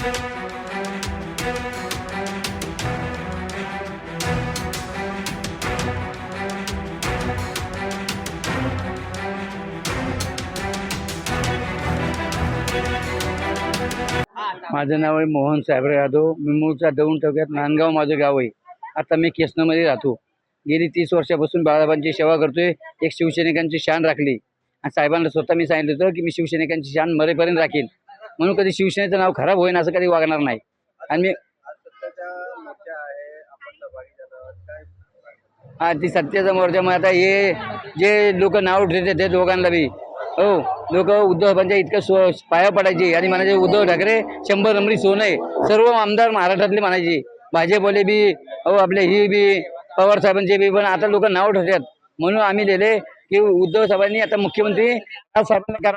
माझं नाव आहे मोहन साहेबराव यादव. मी मूळचा दौंड तालुक्यात नांदगाव माझं गाव आहे. आता मी केसनमध्ये राहतो. गेली तीस वर्षापासून बाळाबांची सेवा करतोय. एक शिवसैनिकांची शान राखली. आणि साहेबांना स्वतः मी सांगितलं होतं की मी शिवसैनिकांची शान मरेपर्यंत राखीन. म्हणून कधी शिवसेनेचं नाव खराब होईन असं कधी वागणार नाही. आणि मी हा ती सत्याचा मोर्चा मग आता हे जे लोक नाव ठेवतात ते दोघांना बी. हो लोक उद्धव साहेबांच्या इतकं सो पाया पडायचे. आणि म्हणायचे उद्धव ठाकरे शंभर नंबरी सोनं आहे. सर्व आमदार महाराष्ट्रातले म्हणायचे. भाजपवाले बी हो आपले ही बी पवार साहेबांचे बी पण आता लोक नाव ठेवतात. म्हणून आम्ही लिहिले की उद्धव साहेबांनी आता मुख्यमंत्री साहेबांना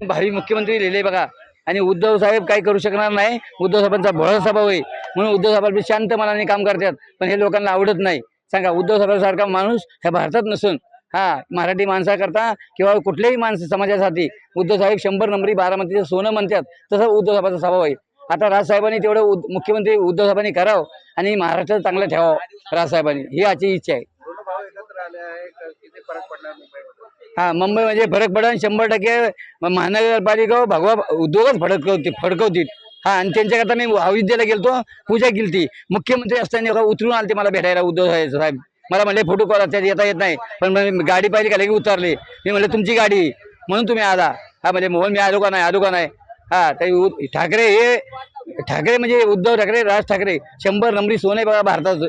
भावी मुख्यमंत्री लिहिले बघा. आणि उद्धव साहेब काही करू शकणार नाही. उद्धव साहेबांचा भोळा स्वभाव आहे. म्हणून उद्धव साहेब शांत मनाने काम करतात. पण हे लोकांना आवडत नाही. सांगा उद्धव साहेबांसारखा माणूस ह्या भारतात नसून हा मराठी माणसाकरता किंवा कुठल्याही माणसं समाजासाठी उद्धव साहेब शंभर नंबरी बारामतीचं सोनं म्हणतात तसं उद्धव साहेबांचा स्वभाव आहे. आता राजसाहेबांनी तेवढं उद- मुख्यमंत्री उद्धव साहेबांनी करावं आणि महाराष्ट्र चांगलं ठेवावं राजसाहेबांनी ही आजची इच्छा आहे. हा मुंबई म्हणजे फरक पडन शंभर टक्के महानगरपालिका भगवा उद्योगच फडकवतील फडकवतील हा आणि त्यांच्याकरता मी अयोध्येला गेलतो पूजा केली मुख्यमंत्री असताना उतरून आले मला भेटायला उद्धव साहेब मला म्हणले फोटो करा त्यात येता येत नाही. पण गाडी पाहिली का लगेच उतरले. मी म्हणलं तुमची गाडी म्हणून तुम्ही आला. हा म्हणजे मोहन मी आलो का नाही आलो का नाही. हा ते ठाकरे हे ठाकरे म्हणजे उद्धव ठाकरे राज ठाकरे. शंभर नंबरी सोने बघा भारताचं.